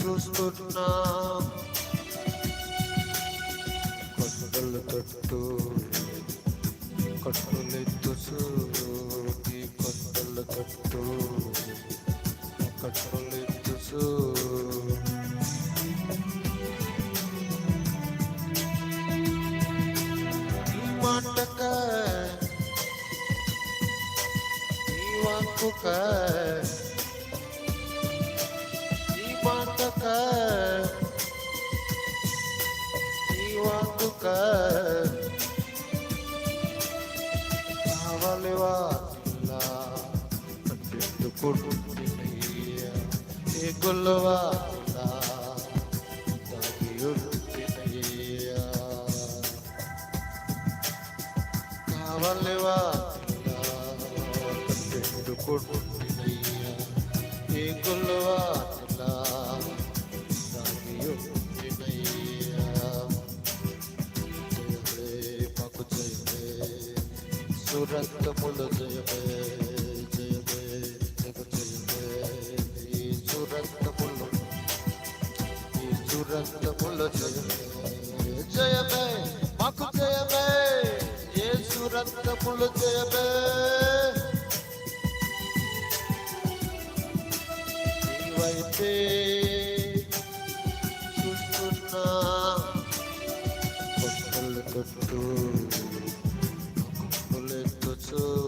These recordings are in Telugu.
చూస్తున్నా. కొండలు తట్టు కట్టులెత్తు ఈ కొండల తట్టు కట్టులెత్తు ఈ మాటక ఈ వాక్కుక ఈ మాటక ఈ వాక్కుక కావాలి వాటిల్లా కట్టెట్టుకుంటున్నయ్యా ఏ గొల్లవాటిల్లా దాగియుంటున్నయ్యా కావాలి వాటిల్లా కట్టెట్టుకుంటున్నయ్యా సురక్తముల జయమే జయమే జగ జయమే ఈ సురక్తములు ఈ సురక్తముల జయమే జయమే మాకు జయమే ఏ సురక్తముల జయమే నీవైతే చూస్తున్నా కొట్టలు కొట్టు So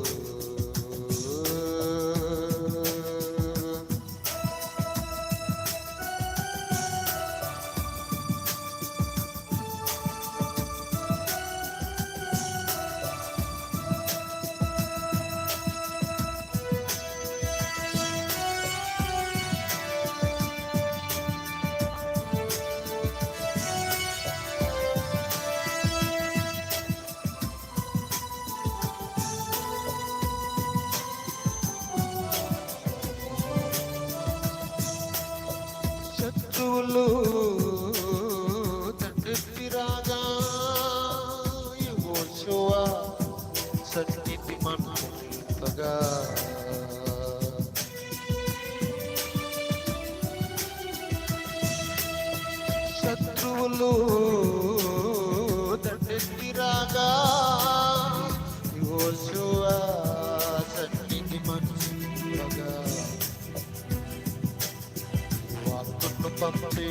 రాగా యువోశువ సన్నిధి మనగా శత్రువులు దండెత్తి రాగా యువోశువ సన్నిధి మనగా వాక్కును పంపే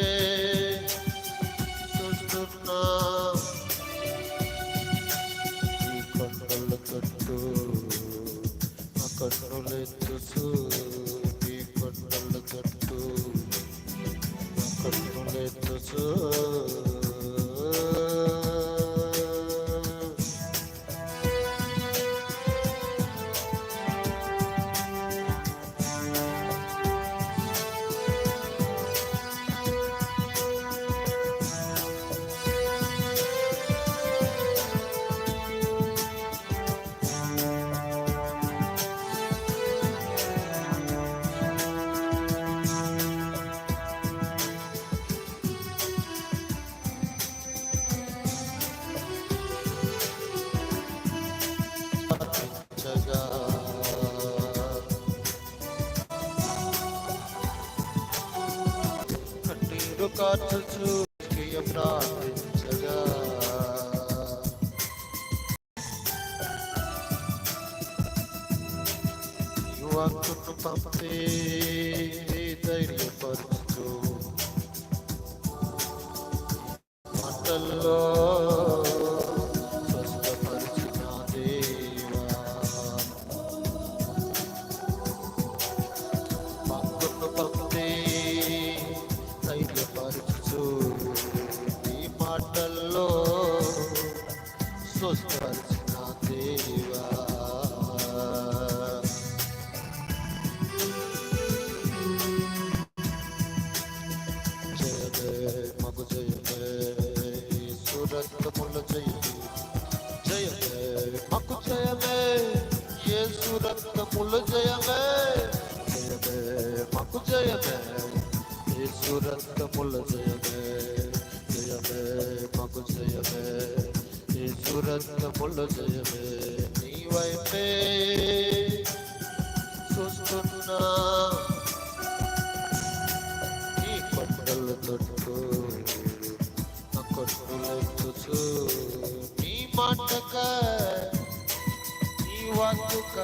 కన్నీరు కాచుచు ప్రార్థించగా యువకును పంపే ధైర్యపరచు మాటల్లో జయమే యేసు రక్తముల జయమే జయమే మాకు జయమే యేసు రక్తముల జయమే నీ వైపే చూస్తున్నా నీ కొండలు తొట్టు నా కొట్టులెత్తుచు నీ మాటక నీ వాక్కుక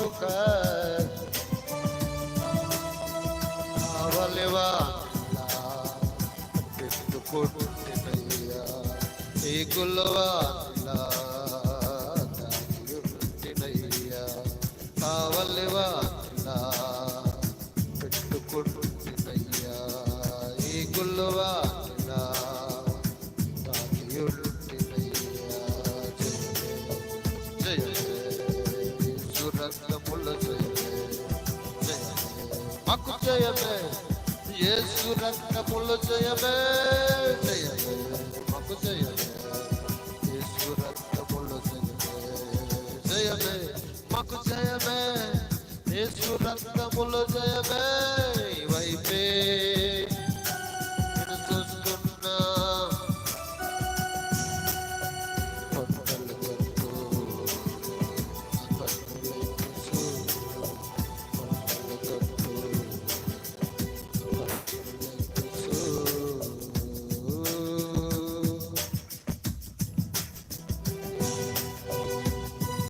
पुकार आवलेवा করতে নাইয়া এই গুলবা করতে নাইয়া आवलेवा మాకు జయమే యేసు రక్తముల జయమే జయమే మాకు జయమే యేసు రక్తముల జయమే జయమే మాకు జయమే యేసు రక్తముల జయమే